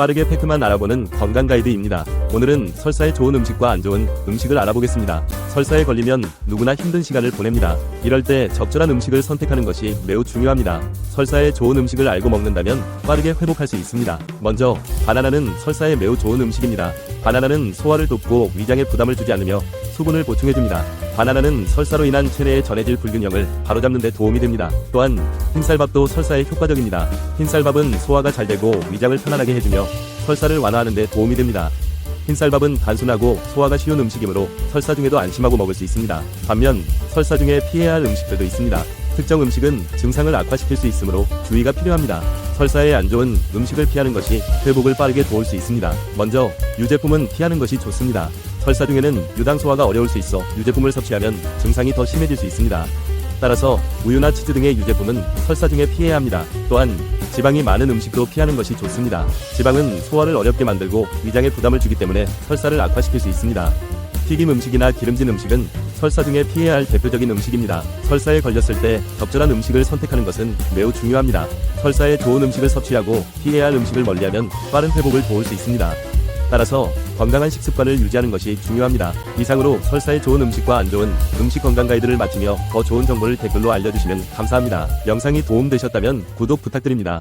빠르게 팩트만 알아보는 건강 가이드입니다. 오늘은 설사에 좋은 음식과 안 좋은 음식을 알아보겠습니다. 설사에 걸리면 누구나 힘든 시간을 보냅니다. 이럴 때 적절한 음식을 선택하는 것이 매우 중요합니다. 설사에 좋은 음식을 알고 먹는다면 빠르게 회복할 수 있습니다. 먼저 바나나는 설사에 매우 좋은 음식입니다. 바나나는 소화를 돕고 위장에 부담을 주지 않으며 수분을 보충해줍니다. 바나나는 설사로 인한 체내에 전해질 불균형을 바로잡는 데 도움이 됩니다. 또한 흰쌀밥도 설사에 효과적입니다. 흰쌀밥은 소화가 잘 되고 위장을 편안하게 해주며 설사를 완화하는 데 도움이 됩니다. 흰쌀밥은 단순하고 소화가 쉬운 음식이므로 설사 중에도 안심하고 먹을 수 있습니다. 반면 설사 중에 피해야 할 음식들도 있습니다. 특정 음식은 증상을 악화시킬 수 있으므로 주의가 필요합니다. 설사에 안 좋은 음식을 피하는 것이 회복을 빠르게 도울 수 있습니다. 먼저 유제품은 피하는 것이 좋습니다. 설사 중에는 유당 소화가 어려울 수 있어 유제품을 섭취하면 증상이 더 심해질 수 있습니다. 따라서 우유나 치즈 등의 유제품은 설사 중에 피해야 합니다. 또한 지방이 많은 음식도 피하는 것이 좋습니다. 지방은 소화를 어렵게 만들고 위장에 부담을 주기 때문에 설사를 악화시킬 수 있습니다. 튀김 음식이나 기름진 음식은 설사 중에 피해야 할 대표적인 음식입니다. 설사에 걸렸을 때 적절한 음식을 선택하는 것은 매우 중요합니다. 설사에 좋은 음식을 섭취하고 피해야 할 음식을 멀리하면 빠른 회복을 도울 수 있습니다. 따라서 건강한 식습관을 유지하는 것이 중요합니다. 이상으로 설사에 좋은 음식과 안 좋은 음식 건강 가이드를 마치며 더 좋은 정보를 댓글로 알려주시면 감사합니다. 영상이 도움되셨다면 구독 부탁드립니다.